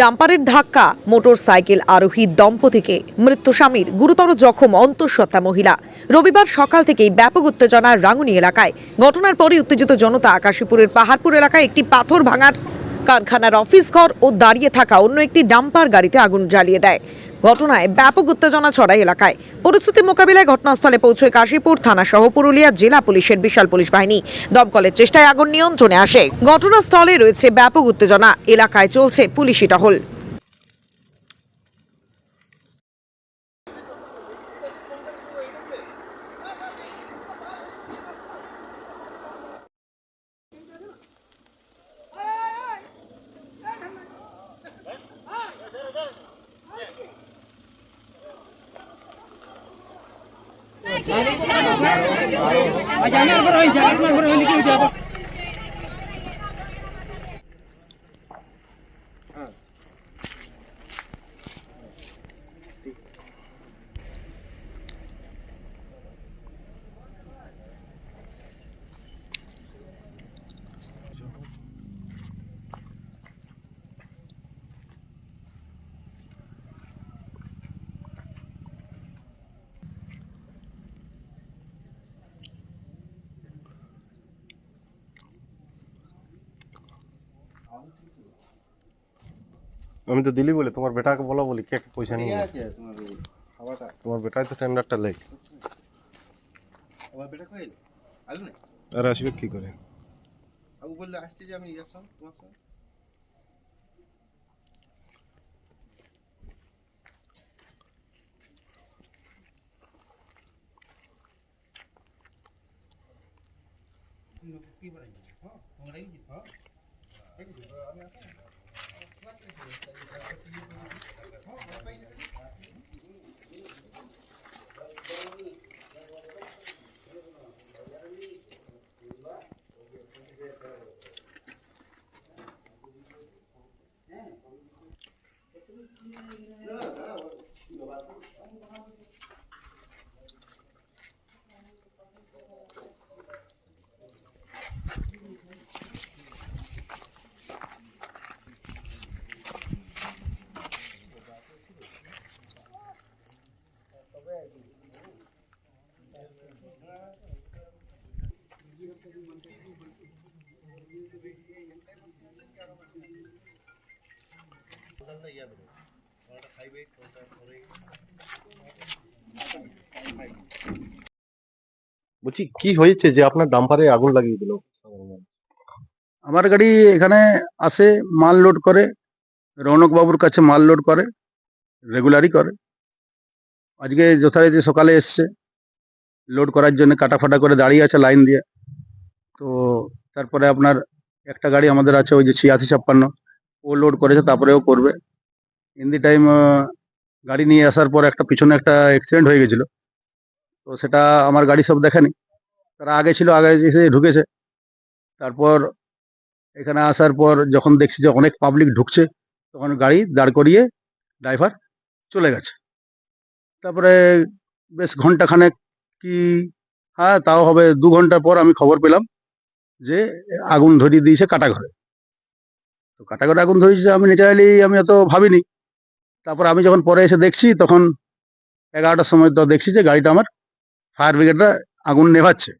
ডাম্পারের ধাক্কা motor cycle আরোহী দম্পতিকে, মৃত্যু স্বামীর গুরুতর জখম অন্তঃসত্ত্বা মহিলা। রবিবার সকাল থেকেই ব্যাপক উত্তেজনার রাঙুনি এলাকায়। ঘটনার পরে উত্তেজিত জনতা আকাশীপুরের পাহাড়পুর এলাকায় একটি পাথর ভাঙার কারখানার অফিস ঘর ও দাঁড়িয়ে থাকা অন্য একটি ডাম্পার গাড়িতে আগুন জ্বালিয়ে দেয়। ঘটনায় ব্যাপক উত্তেজনা ছড়ায় এলাকায়। পরিস্থিতি মোকাবিলায় ঘটনাস্থলে পৌঁছয় কাশীপুর থানা সহ পুরুলিয়া জেলা পুলিশের বিশাল পুলিশ বাহিনী। দমকলের চেষ্টায় আগুন নিয়ন্ত্রণে আসে। ঘটনাস্থলে রয়েছে ব্যাপক উত্তেজনা। এলাকায় চলছে পুলিশি টহল। আচ্ছা আমি তো দিলি বলে তোমার বেটাকে বলো বলি কে কে পয়সা নিয়ে আছে তোমার ওই খাওয়াটা তোমার বেটাই তো টেন্ডারটা লেগ আমার বেটা কইল আলু না আর আসবে কি করে আবু বললে আসছে যে আমি ইয়ার সঙ্গে No, no, no, no, বলছি, কি হয়েছে যে আপনার ডাম্পারে আগুন লাগিয়ে দিল? আমার গাড়ি এখানে আসে, মাল লোড করে রৌনক বাবুর কাছে মাল লোড করে রেগুলারই করে। আজকে যথারীতি সকালে এসছে। লোড করার জন্য কাটা ফাটা করে দাঁড়িয়ে আছে লাইন দিয়ে। তো তারপরে আপনার একটা গাড়ি আমাদের আছে ওই যে ছিয়াশি ছাপ্পান্ন। ও লোড করেছে, তারপরেও করবে। ইন দি টাইম গাড়ি নিয়ে আসার পর একটা পিছনে একটা অ্যাক্সিডেন্ট হয়ে গেছিল। তো সেটা আমার গাড়ি সব দেখেনি। তারা আগে ছিল, আগে এসে ঢুকেছে। তারপর এখানে আসার পর যখন দেখছি যে অনেক পাবলিক ঢুকছে, তখন গাড়ি দাঁড় করিয়ে ড্রাইভার চলে গেছে। তারপরে বেশ ঘন্টাখানেক কি হ্যাঁ তাও হবে দু ঘণ্টা পর আমি খবর পেলাম যে আগুন ধরিয়ে দিয়েছে কাটাঘরে। তো কাটাঘরে আগুন ধরিয়েছে আমি ন্যাচারালি আমি অত ভাবিনি। তারপর আমি যখন পরে এসে দেখছি, তখন এগারোটার সময় তো দেখছি যে গাড়িটা আমার ফায়ার ব্রিগেডটা আগুন নেভাচ্ছে।